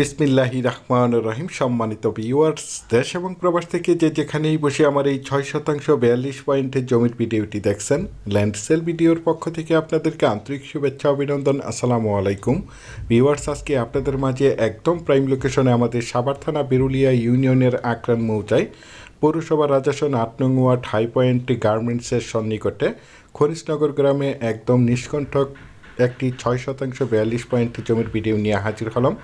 বিসমিল্লাহি রহমান রহিম। সম্মানিত ভিউয়ার্স দেশ এবং প্রবাস থেকে যে যেখানেই বসে আমার এই ছয় শতাংশ বিয়াল্লিশ পয়েন্টের জমির ভিডিওটি দেখছেন ল্যান্ড সেল ভিডিওর পক্ষ থেকে আপনাদেরকে আন্তরিক শুভেচ্ছা, অভিনন্দন, আসসালামু আলাইকুম। ভিউয়ার্স আজকে আপনাদের মাঝে একদম প্রাইম লোকেশনে আমাদের সাবার থানা বেরুলিয়া ইউনিয়নের আক্রান মৌজায় পৌরসভা রাজাসন আট নং ওয়ার্ড হাই পয়েন্ট গার্মেন্টসের সন্নিকটে খনিজনগর গ্রামে একদম নিষ্কণ্ঠক একটি ছয় শতাংশ বিয়াল্লিশ পয়েন্ট জমির ভিডিও নিয়ে হাজির হলাম।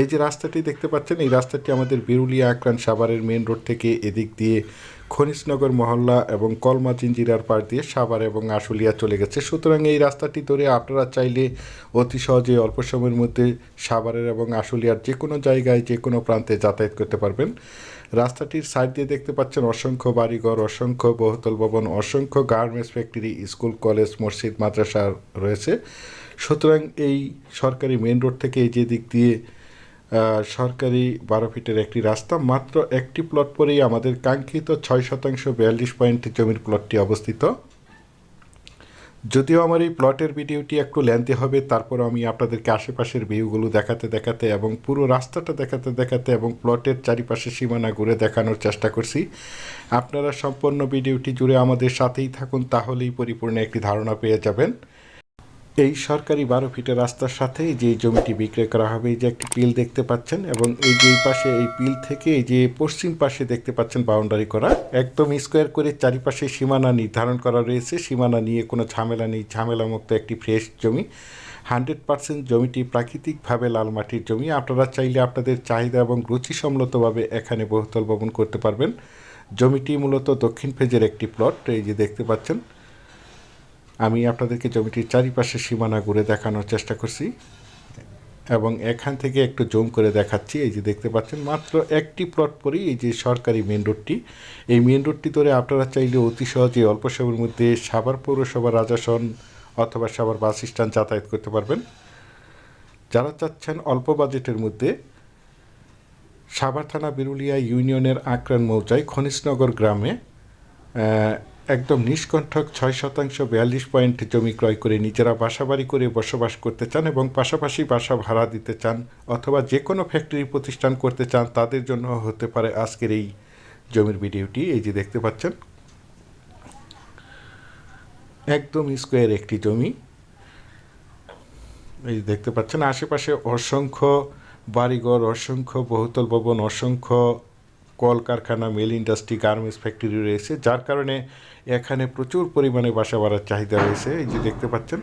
এই যে রাস্তাটি দেখতে পাচ্ছেন, এই রাস্তাটি আমাদের বিরুলিয়া আক্রান সাভারের মেন রোড থেকে এদিক দিয়ে খনিজনগর মহল্লা এবং কলমা জিঞ্জিরার পাড় দিয়ে সাভার এবং আশুলিয়া চলে গেছে। সুতরাং এই রাস্তাটি ধরে আপনারা চাইলে অতি সহজে অল্প সময়ের মধ্যে সাভারের এবং আশুলিয়ার যে কোনো জায়গায়, যে কোনো প্রান্তে যাতায়াত করতে পারবেন। রাস্তাটির সাইড দিয়ে দেখতে পাচ্ছেন অসংখ্য বাড়িঘর, অসংখ্য বহুতল ভবন, অসংখ্য গার্মেন্টস ফ্যাক্টরি, স্কুল, কলেজ, মসজিদ, মাদ্রাসা রয়েছে। সুতরাং এই সরকারি মেন রোড থেকে এই যে দিক দিয়ে সরকারি বারো ফিটের একটি রাস্তা, মাত্র একটি প্লট পরেই আমাদের কাঙ্ক্ষিত ছয় শতাংশ বিয়াল্লিশ পয়েন্ট জমির প্লটটি অবস্থিত। যদিও আমার এই প্লটের ভিডিওটি একটু লেন্থি হবে, তারপর আমি আপনাদেরকে আশেপাশের ভিউগুলো দেখাতে দেখাতে এবং পুরো রাস্তাটা দেখাতে দেখাতে এবং প্লটের চারিপাশে সীমানা ঘুরে দেখানোর চেষ্টা করছি। আপনারা সম্পূর্ণ ভিডিওটি জুড়ে আমাদের সাথেই থাকুন, তাহলেই পরিপূর্ণ একটি ধারণা পেয়ে যাবেন। এই সরকারি বারো ফিটের রাস্তার সাথে যে জমিটি বিক্রয় করা হবে, এই যে একটি পিল দেখতে পাচ্ছেন এবং এই যে পাশে এই পিল থেকে এই যে পশ্চিম পাশে দেখতে পাচ্ছেন বাউন্ডারি করা। একদম স্কোয়ার করে চারিপাশে সীমানা নির্ধারণ করা রয়েছে। সীমানা নিয়ে কোনো ঝামেলা নেই, ঝামেলামুক্ত একটি ফ্রেশ জমি। হান্ড্রেড পার্সেন্ট জমিটি প্রাকৃতিকভাবে লাল মাটির জমি। আপনারা চাইলে আপনাদের চাহিদা এবং রুচিসম্মতভাবে এখানে বহুতল ভবন করতে পারবেন। জমিটি মূলত দক্ষিণ ফেজের একটি প্লট, এই যে দেখতে পাচ্ছেন। আমি আপনাদেরকে জমিটির চারিপাশে সীমানা ঘুরে দেখানোর চেষ্টা করছি এবং এখান থেকে একটু জুম করে দেখাচ্ছি। এই যে দেখতে পাচ্ছেন, মাত্র একটি প্লট পরেই এই যে সরকারি মেন রোডটি এই মেন রোডটি ধরে আপনারা চাইলে অতি সহজে অল্প সময়ের মধ্যে সাভার পৌরসভা রাজাসন অথবা সাভার বাস স্ট্যান্ড যাতায়াত করতে পারবেন। যারা চাচ্ছেন অল্প বাজেটের মধ্যে সাভার থানা, বিরুলিয়া ইউনিয়নের আক্রান মৌজায় খনিজনগর গ্রামে একদম নিষ্কণ্ঠক ছয় শতাংশ বিয়াল্লিশ পয়েন্ট জমি ক্রয় করে নিজেরা বাসাবাড়ি করে বসবাস করতে চান এবং পাশাপাশি বাসা ভাড়া দিতে চান অথবা যে কোনো ফ্যাক্টরি প্রতিষ্ঠান করতে চান, তাদের জন্য হতে পারে আজকের এই জমির ভিডিওটি। এই যে দেখতে পাচ্ছেন, একদম স্কোয়ার একটি জমি। এই যে দেখতে পাচ্ছেন, আশেপাশে অসংখ্য বাড়িঘর, অসংখ্য বহুতল ভবন, অসংখ্য কলকারখানা, মিল ইন্ডাস্ট্রি, গার্মেন্টস ফ্যাক্টরি রয়েছে। যার কারণে এখানে প্রচুর পরিমাণে বাসা বাড়ার চাহিদা রয়েছে। এই যে দেখতে পাচ্ছেন।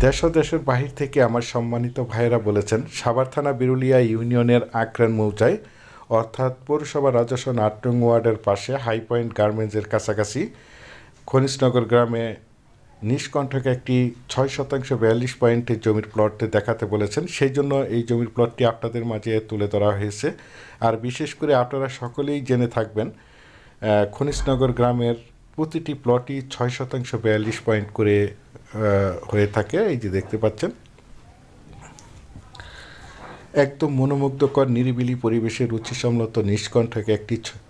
দেশ দেশের বাহির থেকে আমার সম্মানিত ভাইয়েরা বলেছেন, সাভার থানা বিরুলিয়া ইউনিয়নের আক্রান মৌজায় অর্থাৎ পৌরসভা রাজস্ব আট নং ওয়ার্ডের পাশে হাই পয়েন্ট গার্মেন্টসের কাছাকাছি খনিজনগর গ্রামে নিষ্কণ্ঠক একটি ছয় শতাংশ বিয়াল্লিশ পয়েন্টের জমির প্লট দেখাতে বলেছেন। সেই জন্য এই জমির প্লটটি আপনাদের মাঝে তুলে ধরা হয়েছে। আর বিশেষ করে আপনারা সকলেই জেনে থাকবেন খনিজনগর গ্রামের প্রতিটি প্লটই ছয় শতাংশ বিয়াল্লিশ পয়েন্ট করে হয়ে থাকে। এই যে দেখতে পাচ্ছেন, একদম মনোমুগ্ধকর নিরিবিলি পরিবেশে রুচিসম্মত নিষ্কণ্ঠকে একটি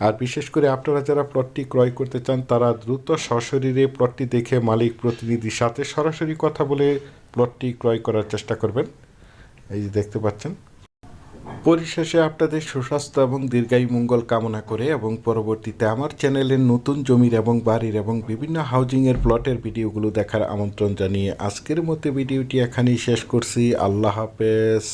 আর বিশেষ করে আপনারা যারা প্লটটি ক্রয় করতে চান, তারা দ্রুত সশরীরে প্লটটি দেখে মালিক প্রতিনিধির সাথে সরাসরি কথা বলে প্লটটি ক্রয় করার চেষ্টা করবেন। এই যে দেখতে পাচ্ছেন। পরিশেষে আপনাদের সুস্বাস্থ্য এবং দীর্ঘায়ু মঙ্গল কামনা করে এবং পরবর্তীতে আমার চ্যানেলের নতুন জমির এবং বাড়ির এবং বিভিন্ন হাউজিংয়ের প্লটের ভিডিওগুলো দেখার আমন্ত্রণ জানিয়ে আজকের মতো ভিডিওটি এখানেই শেষ করছি। আল্লাহ হাফেজ।